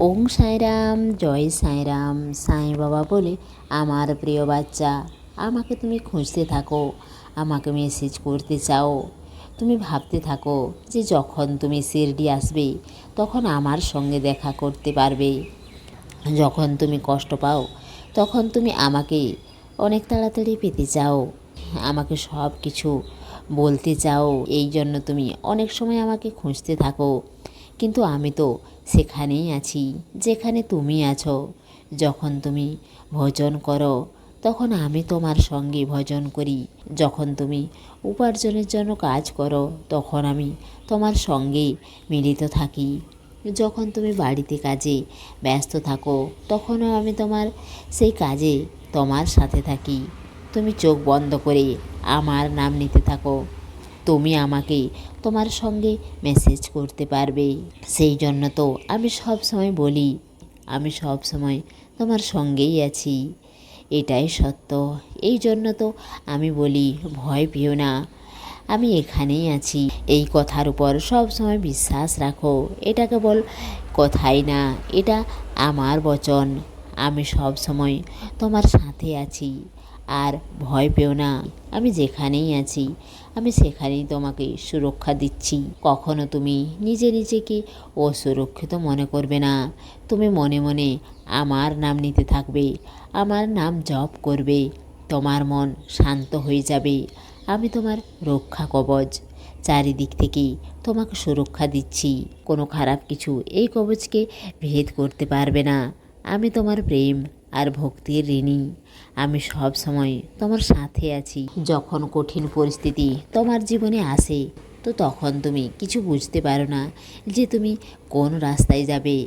ওং সাঁইরাম, জয় সাঁইরাম, সাঁই বাবা বলে আমার প্রিয় বাচ্চা, আমাকে তুমি খুঁজতে থাকো, আমাকে মেসেজ করতে চাও। তুমি ভাবতে থাকো যে যখন তুমি শিরডি আসবে, তখন আমার সঙ্গে দেখা করতে পারবে। যখন তুমি কষ্ট পাও, তখন তুমি আমাকে অনেক তাড়াতাড়ি পেতে চাও, আমাকে সব কিছু বলতে চাও এই জন্য তুমি অনেক সময় আমাকে খুঁজতে থাকো। কিন্তু আমি তো সেখানেই আছি, যেখানে তুমি আছো। যখন তুমি ভোজন করো, তখন আমি তোমার সঙ্গে ভজন করি। যখন তুমি উপার্জনের জন্য কাজ করো, তখন আমি তোমার সঙ্গে মিলিত থাকি। যখন তুমি বাড়িতে কাজে ব্যস্ত থাকো, তখনও আমি তোমার সেই কাজে তোমার সাথে থাকি। তুমি চোখ বন্ধ করে আমার নাম নিতে থাকো। তুমি আমাকে তোমার সঙ্গে মেসেজ করতে পারবে। সেই জন্য তো আমি সব সময় বলি, আমি সব সময় তোমার সঙ্গেই আছি। এটাই সত্য। এই জন্য তো আমি বলি, ভয় পেও না। আমি এখানেই আছি। এই কথার উপর সব সময় বিশ্বাস রাখো। এটা কেবল কথাই না, এটা আমার বচন। আমি সব সময় তোমার সাথে আছি। আর ভয় পেও না, আমি যেখানেই আছি, আমি সেখানেই তোমাকে সুরক্ষা দিচ্ছি। কখনো তুমি নিজে নিজেকে অসুরক্ষিত মনে করবে না। তুমি মনে মনে আমার নাম নিতে থাকবে, আমার নাম জপ করবে, তোমার মন শান্ত হয়ে যাবে। আমি তোমার রক্ষা কবচ, চারিদিক থেকে তোমাকে সুরক্ষা দিচ্ছি। কোনো খারাপ কিছু এই কবচকে ভেদ করতে পারবে না। আমি তোমার প্রেম আর ভক্তির ঋণী। আমি সব সময় তোমার সাথে আছি। যখন কঠিন পরিস্থিতি তোমার জীবনে আসে, তো তখন তুমি কিছু বুঝতে পারো না যে তুমি কোন রাস্তায় যাবে।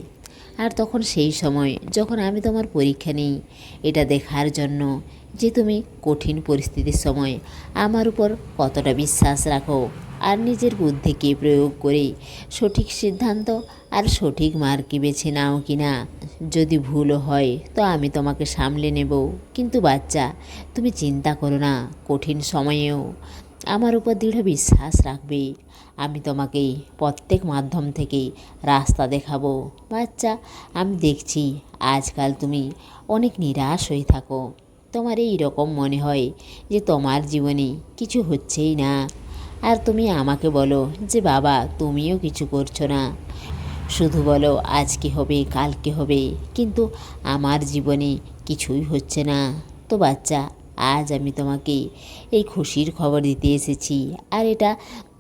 আর তখন সেই সময় যখন আমি তোমার পরীক্ষা নিই, এটা দেখার জন্য যে তুমি কঠিন পরিস্থিতির সময় আমার উপর কতটা বিশ্বাস রাখো। আর নিজের বুদ্ধিকে প্রয়োগ করে সঠিক সিদ্ধান্ত আর সঠিক মার্কে বেছে নাও কি না। যদি ভুলও হয়, তো আমি তোমাকে সামলে নেব। কিন্তু বাচ্চা, তুমি চিন্তা করো না, কঠিন সময়েও আমার উপর দৃঢ় বিশ্বাস রাখবে। আমি তোমাকে প্রত্যেক মাধ্যম থেকে রাস্তা দেখাবো। বাচ্চা, আমি দেখছি আজকাল তুমি অনেক নিরাশ হয়ে থাকো। তোমার এই রকম মনে হয় যে তোমার জীবনে কিছু হচ্ছেই না। আর তুমি আমাকে বলো যে বাবা, তুমিও কিছু করছ না। শুধু বলো, আজকে হবে, কালকে হবে, কিন্তু আমার জীবনে কিছুই হচ্ছে না। তো বাচ্চা, আজ আমি তোমাকে এই খুশির খবর দিতে এসেছি। আর এটা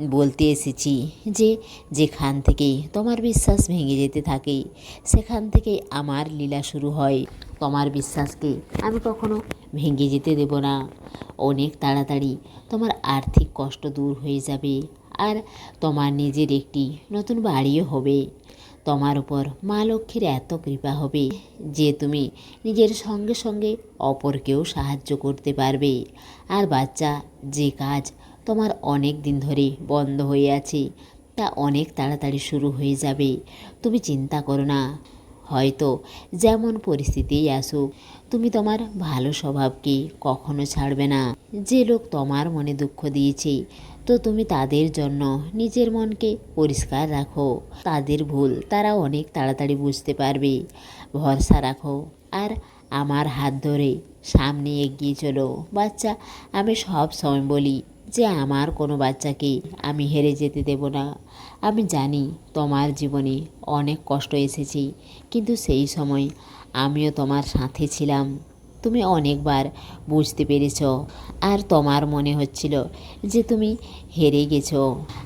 বলতে এসেছি যে যেখান থেকে তোমার বিশ্বাস ভেঙে যেতে থাকে, সেখান থেকে আমার লীলা শুরু হয়। তোমার বিশ্বাসকে আমি কখনো ভেঙে যেতে দেব না। অনেক তাড়াতাড়ি তোমার আর্থিক কষ্ট দূর হয়ে যাবে আর তোমার নিজের একটি নতুন বাড়িও হবে। তোমার উপর মা লক্ষ্মীর এত কৃপা হবে যে তুমি নিজের সঙ্গে সঙ্গে অপরকেও সাহায্য করতে পারবে। আর বাচ্চা যে কাজ তোমার অনেক দিন ধরে বন্ধ হয়ে আছে। তা অনেক তাড়াতাড়ি শুরু হয়ে যাবে। তুমি চিন্তা করো না। হয়তো যেমন পরিস্থিতিই আসুক, তুমি তোমার ভালো স্বভাবকে কখনো ছাড়বে না। যে লোক তোমার মনে দুঃখ দিয়েছে, তো তুমি তাদের জন্য নিজের মনকে পরিষ্কার রাখো। তাদের ভুল তারা অনেক তাড়াতাড়ি বুঝতে পারবে। ভরসা রাখো। আর আমার হাত ধরে সামনে এগিয়ে চলো। বাচ্চা, আমি সব সময় বলি যে আমার কোনো বাচ্চাকে আমি হেরে যেতে দেব না। আমি জানি তোমার জীবনে অনেক কষ্ট এসেছি, কিন্তু সেই সময় আমিও তোমার সাথে ছিলাম। তুমি অনেকবার বুঝতে পেরেছ আর তোমার মনে হচ্ছিল যে তুমি হেরে গেছো।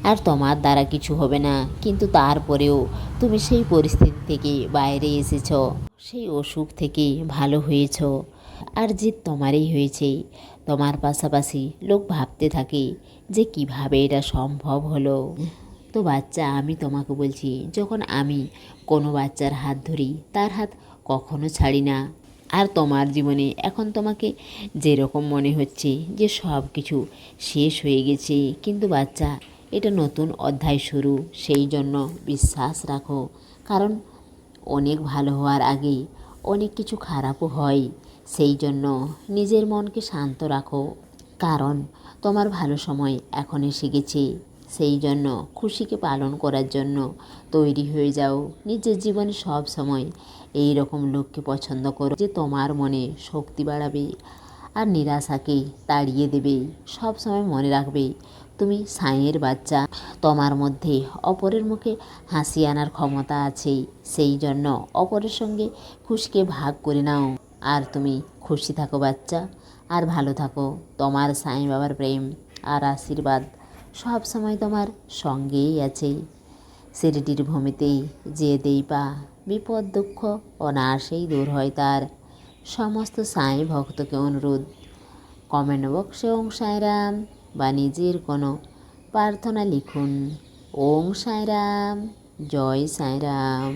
আর তোমার দ্বারা কিছু হবে না, কিন্তু তারপরেও তুমি সেই পরিস্থিতি থেকে বাইরে এসেছ, সেই অসুখ থেকে ভালো হয়েছ। আর যে তোমারই হয়েছে। তোমার পাশাপাশি লোক ভাবতে থাকে যে কীভাবে এটা সম্ভব হলো। তো বাচ্চা, আমি তোমাকে বলছি, যখন আমি কোনো বাচ্চার হাত ধরি, তার হাত কখনো ছাড়ি না। আর তোমার জীবনে এখন তোমাকে যেরকম মনে হচ্ছে যে সব কিছু শেষ হয়ে গেছে, কিন্তু বাচ্চা, এটা নতুন অধ্যায় শুরু, সেই জন্য বিশ্বাস রাখো। কারণ অনেক ভালো হওয়ার আগে অনেক কিছু খারাপও হয়। সেই জন্য নিজের মনকে শান্ত রাখো। কারণ তোমার ভালো সময় এখন এসে গেছে। সেই জন্য খুশিকে পালন করার জন্য তৈরি হয়ে যাও। নিজের জীবনে সব সময় এই রকম লোককে পছন্দ করো যে তোমার মনে শক্তি বাড়াবে আর নিরাশাকে তাড়িয়ে দেবে। সব সময় মনে রাখবে, তুমি সাঁয়ের বাচ্চা। তোমার মধ্যে অপরের মুখে হাসি আনার ক্ষমতা আছে। সেই জন্য অপরের সঙ্গে খুশিকে ভাগ করে নাও। আর তুমি খুশি থাকো বাচ্চা, আর ভালো থাকো। তোমার সাঁই বাবার প্রেম আর আশীর্বাদ সব সময় তোমার সঙ্গেই আছে। শিরডির ভূমিতেই যে দেই পা, বিপদ, দুঃখ, অনায়াসেই দূর হয় তার। সমস্ত সাঁই ভক্তকে অনুরোধ, কমেন্ট বক্সে ওং সাঁয়রাম বা নিজের কোনো প্রার্থনা লিখুন। ওং সাঁয়রাম জয় সাঁয়রাম